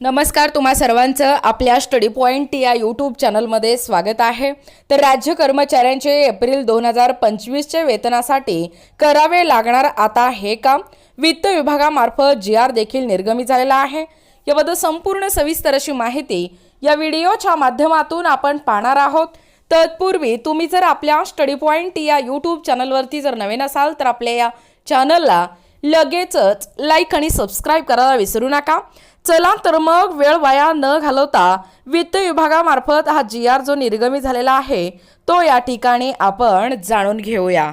नमस्कार तुम्हा सर्वांचं आपल्या स्टडी पॉईंट या यूट्यूब चॅनलमध्ये स्वागत आहे. तर राज्य कर्मचाऱ्यांचे एप्रिल दोन हजार पंचवीसच्या वेतनासाठी करावे लागणार आता हे काम वित्त विभागामार्फत जी आर देखील निर्गमित झालेला आहे. याबद्दल संपूर्ण सविस्तर अशी माहिती या व्हिडिओच्या माध्यमातून आपण पाहणार आहोत. तत्पूर्वी तुम्ही जर आपल्या स्टडी पॉईंट या यूट्यूब चॅनलवरती जर नवीन असाल तर आपल्या या चॅनलला लगेचच लाईक आणि सबस्क्राईब करायला विसरू नका. चला तर मग वेळ वाया न घालवता वित्त विभागामार्फत हा जी आर जो निर्गमित झालेला आहे तो या ठिकाणी आपण जाणून घेऊया.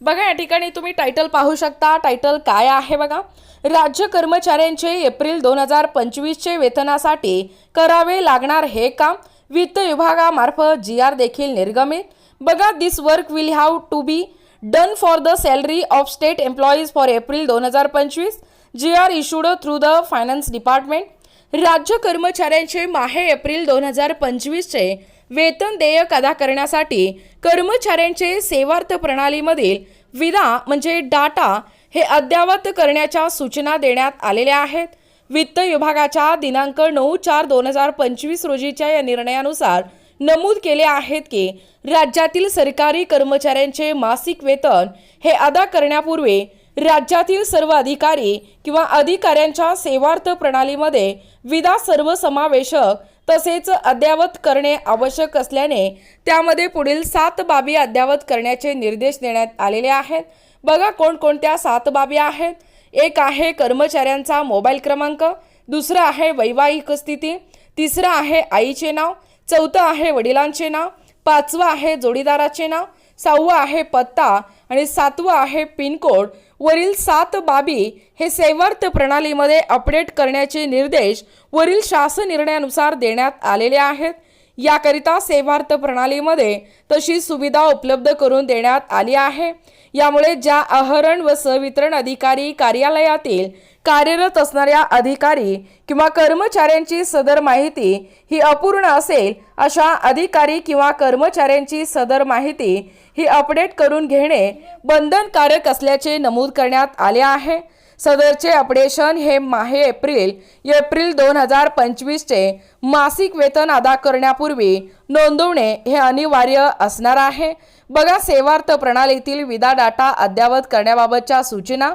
बघा या ठिकाणी तुम्ही टायटल पाहू शकता. टायटल काय आहे बघा? राज्य कर्मचाऱ्यांचे एप्रिल दोन हजार पंचवीसचे वेतनासाठी करावे लागणार हे काम वित्त विभागामार्फत जी आर देखील निर्गमित. बघा this work will have to be done for the salary of state employees for April दोन हजार पंचवीस. G R issued through the finance department राज्य कर्मचाऱ्यांचे माहे एप्रिल दोन हजार पंचवीसचे वेतन देयक अदा करण्यासाठी कर्मचाऱ्यांचे सेवार्थ प्रणालीमधील विदा म्हणजे डाटा हे अद्ययावत करण्याच्या सूचना देण्यात आलेल्या आहेत. वित्त विभागाच्या दिनांक नऊ चार दोन हजार पंचवीस रोजीच्या या निर्णयानुसार नमूद केले आहेत की राज्यातील सरकारी कर्मचाऱ्यांचे मासिक वेतन हे अदा करण्यापूर्वी राज्यातील सर्व अधिकारी किंवा अधिकाऱ्यांच्या सेवार्थ प्रणालीमध्ये विदा सर्वसमावेशक तसेच अद्ययावत करणे आवश्यक असल्याने त्यामध्ये पुढील सात बाबी अद्ययावत करण्याचे निर्देश देण्यात आलेले आहेत. बघा कोणकोणत्या सात बाबी आहेत. एक आहे कर्मचाऱ्यांचा मोबाईल क्रमांक दुसरं आहे वैवाहिक स्थिती तिसरं आहे आईचे नाव चौथं आहे वडिलांचे नाव पाचवं आहे जोडीदाराचे नाव सहावं आहे पत्ता आणि सातवं आहे पिनकोड वरील सात बाबी हे सेवार्थ प्रणालीमध्ये अपडेट करण्याचे निर्देश वरील शासन निर्णयानुसार देण्यात आलेले आहेत. याकरिता सेवार्थ प्रणालीमध्ये तशी सुविधा उपलब्ध करून देण्यात आली आहे. यामुळे ज्या आहरण व सवितरण अधिकारी कार्यालयातील कार्यरत असणाऱ्या अधिकारी किंवा कर्मचाऱ्यांची सदर माहिती ही अपूर्ण असेल अशा अधिकारी किंवा कर्मचाऱ्यांची सदर माहिती ही अपडेट करून घेणे बंधनकारक असल्याचे नमूद करण्यात आले आहे. सदरचे अपडेशन हे माहे एप्रिल एप्रिल दोन हजार पंचवीसचे मासिक वेतन अदा करण्यापूर्वी नोंदवणे हे अनिवार्य असणार आहे. बघा सेवार्थ प्रणालीतील विदा डाटा अद्ययावत करण्याबाबतच्या सूचना.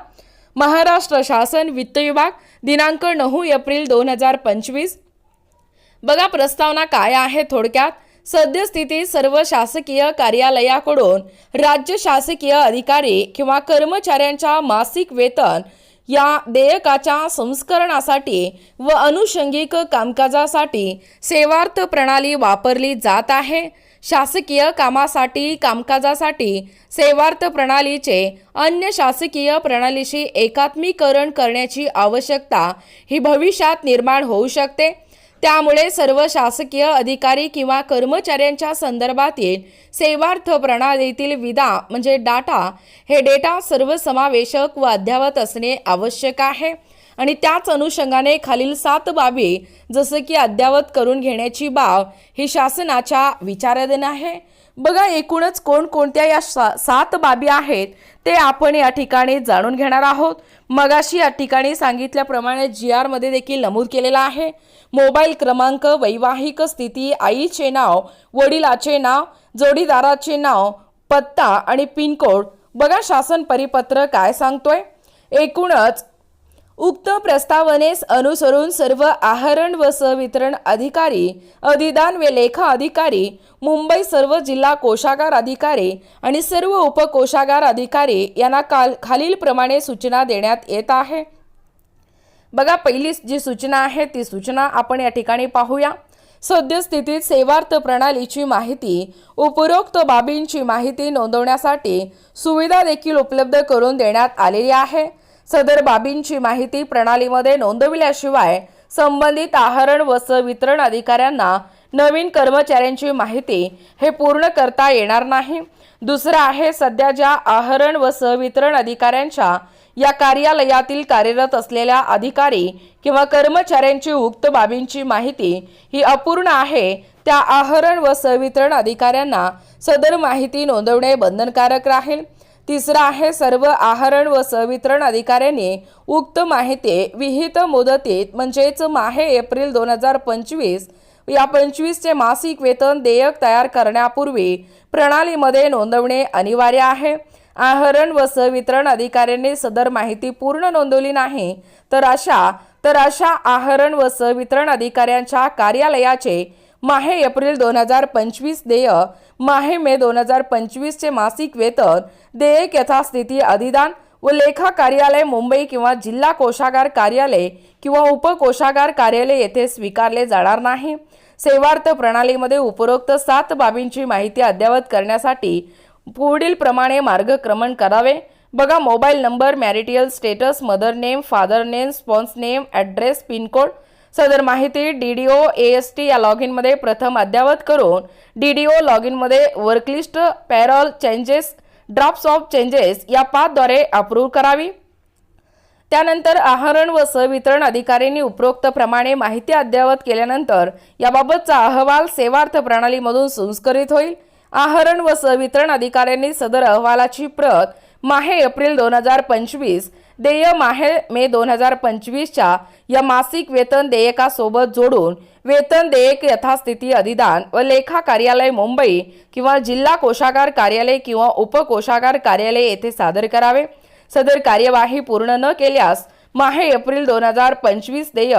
महाराष्ट्र शासन वित्त विभाग दिनांक नऊ एप्रिल दोन हजार पंचवीस. बघा प्रस्तावना काय आहे थोडक्यात. सद्यस्थितीत सर्व शासकीय कार्यालयाकडून राज्य शासकीय अधिकारी किंवा कर्मचाऱ्यांच्या मासिक वेतन या देयकाच्या संस्करणासाठी व अनुषंगिक कामकाजासाठी सेवार्थ प्रणाली वापरली जात आहे. शासकीय कामासाठी कामकाजासाठी सेवार्थ प्रणालीचे अन्य शासकीय प्रणालीशी एकात्मीकरण करण्याची आवश्यकता ही भविष्यात निर्माण होऊ शकते. त्यामुळे सर्व शासकीय अधिकारी किंवा कर्मचाऱ्यांच्या संदर्भातील सेवार्थ प्रणालीतील विदा म्हणजे डाटा हे डेटा सर्वसमावेशक व अद्ययावत असणे आवश्यक आहे. आणि त्याच अनुषंगाने खालील सात बाबी जसं की अद्ययावत करून घेण्याची बाब ही शासनाच्या विचाराधीन आहे. बघा एकूणच कोणकोणत्या या सा सात बाबी आहेत ते आपण या ठिकाणी जाणून घेणार आहोत. मगाशी या ठिकाणी सांगितल्याप्रमाणे जी आरमध्ये देखील नमूद केलेलं आहे. मोबाईल क्रमांक वैवाहिक स्थिती आईचे नाव वडिलाचे नाव जोडीदाराचे नाव पत्ता आणि पिनकोड. बघा शासन परिपत्र काय सांगतोय? एकूणच उक्त प्रस्तावनेस अनुसरून सर्व आहरण व सवितरण अधिकारी अधिदान व लेखा अधिकारी मुंबई सर्व जिल्हा कोषागार अधिकारी आणि सर्व उपकोषागार अधिकारी यांना काल खालीलप्रमाणे सूचना देण्यात येत आहे. बघा पहिली जी सूचना आहे ती सूचना आपण या ठिकाणी पाहूया. सद्यस्थितीत सेवार्थ प्रणालीची माहिती उपरोक्त बाबींची माहिती नोंदवण्यासाठी सुविधा देखील उपलब्ध करून देण्यात आलेली आहे. सदर बाबींची माहिती प्रणालीमध्ये नोंदविल्याशिवाय संबंधित आहरण व वितरण अधिकाऱ्यांना नवीन कर्मचाऱ्यांची माहिती हे पूर्ण करता येणार नाही. दुसरं आहे सध्या ज्या आहरण व सहवितरण अधिकाऱ्यांच्या या कार्यालयातील कार्यरत असलेल्या अधिकारी किंवा कर्मचाऱ्यांची उक्त बाबींची माहिती ही अपूर्ण आहे त्या आहरण व सवितरण अधिकाऱ्यांना सदर माहिती नोंदवणे बंधनकारक राहील. तिसरा आहे सर्व आहरण व संवितरण अधिकाऱ्यांनी उक्त माहिती विहित मुदतीत म्हणजेच माहे एप्रिल दोन हजार पंचवीस या पंचवीसचे मासिक वेतन देयक तयार करण्यापूर्वी प्रणालीमध्ये नोंदवणे अनिवार्य आहे. आहरण व संवितरण अधिकाऱ्यांनी सदर माहिती पूर्ण नोंदवली नाही तर अशा तर अशा आहरण व संवितरण अधिकाऱ्यांच्या कार्यालयाचे माहे एप्रिल दोन हजार पंचवीस देय माहे मे दोन हजार पंचवीसचे मासिक वेतन देयक यथास्थिती अधिदान व लेखा कार्यालय मुंबई किंवा जिल्हा कोषागार कार्यालय किंवा उपकोषागार कार्यालय येथे स्वीकारले जाणार नाही. सेवार्थ प्रणालीमध्ये उपरोक्त सात बाबींची माहिती अद्ययावत करण्यासाठी पुढील प्रमाणे मार्गक्रमण करावे. बघा mobile number marital status mother name father name spouse name address pincode सदर माहिती D D O A S T या लॉग इनमध्ये प्रथम अद्ययावत करून D D O log इनमध्ये worklist payroll changes drops of changes या पाचद्वारे अप्रूव्ह करावी. त्यानंतर आहरण व संवितरण अधिकाऱ्यांनी उपरोक्त प्रमाणे माहिती अद्ययावत केल्यानंतर याबाबतचा अहवाल सेवार्थ प्रणालीमधून संस्करित होईल. आहरण व संवितरण अधिकाऱ्यांनी सदर अहवालाची प्रत माहे एप्रिल दोन हजार पंचवीस देय माहे मे दोन हजार पंचवीसच्या या मासिक वेतन देयकासोबत जोडून वेतन देयक यथास्थिती अधिदान व लेखा कार्यालय मुंबई किंवा जिल्हा कोषागार कार्यालय किंवा उपकोषागार कार्यालय येथे सादर करावे. सदर कार्यवाही पूर्ण न केल्यास माहे एप्रिल दोन हजार पंचवीस देय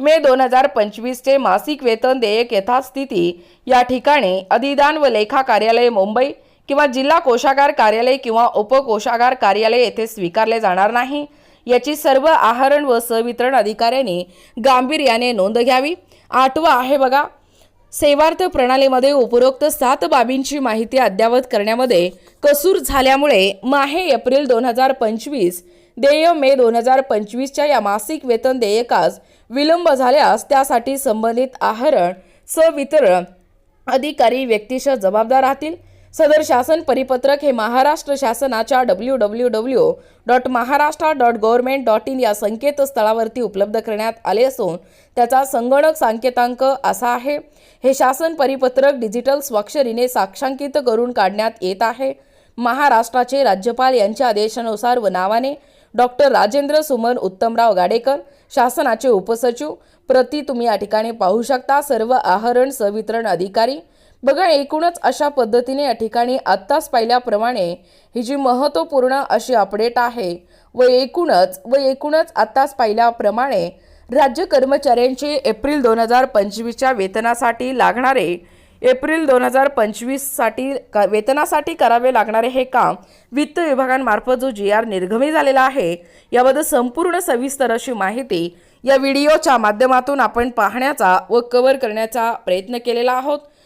मे दोन हजार पंचवीसचे मासिक वेतन देयक यथास्थिती या ठिकाणी अधिदान व लेखा कार्यालय मुंबई किंवा जिल्हा कोषागार कार्यालय किंवा उपकोषागार कार्यालय येथे स्वीकारले जाणार नाही. याची सर्व आहरण व संवितरण अधिकाऱ्यांनी गांभीर्याने नोंद घ्यावी. आठवा आहे बघा सेवार्थ प्रणालीमध्ये उपरोक्त सात बाबींची माहिती अद्ययावत करण्यामध्ये कसूर झाल्यामुळे माहे एप्रिल दोन हजार पंचवीस देय मे दोन हजार पंचवीसच्या या मासिक वेतन देयकास विलंब झाल्यास त्यासाठी संबंधित आहरण संवितरण अधिकारी व्यक्तिशः जबाबदार राहतील. सदर शासन परिपत्रक हे महाराष्ट्र शासनाच्या W W W dot Maharashtra dot government dot in या संकेतस्थळावरती उपलब्ध करण्यात आले असून त्याचा संगणक सांकेतांक असा आहे. हे शासन परिपत्रक डिजिटल स्वाक्षरीने साक्षांकित करून काढण्यात येत आहे. महाराष्ट्राचे राज्यपाल यांच्या आदेशानुसार व नावाने डॉक्टर राजेंद्र सुमन उत्तमराव गाडेकर शासनाचे उपसचिव प्रति तुम्ही या ठिकाणी पाहू शकता. सर्व आहरण संवितरण अधिकारी बघा एकूणच अशा पद्धतीने या ठिकाणी आत्ताच पाहिल्याप्रमाणे ही जी महत्त्वपूर्ण अशी अपडेट आहे व एकूणच व एकूणच आत्ताच पाहिल्याप्रमाणे राज्य कर्मचाऱ्यांचे एप्रिल दोन हजार पंचवीसच्या वेतनासाठी लागणारे एप्रिल दोन हजार पंचवीससाठी का वेतनासाठी करावे लागणारे हे काम वित्त विभागांमार्फत जो जी आर निर्गमी झालेला आहे याबद्दल संपूर्ण सविस्तर अशी माहिती या व्हिडिओच्या माध्यमातून आपण पाहण्याचा व कव्हर करण्याचा प्रयत्न केलेला आहोत.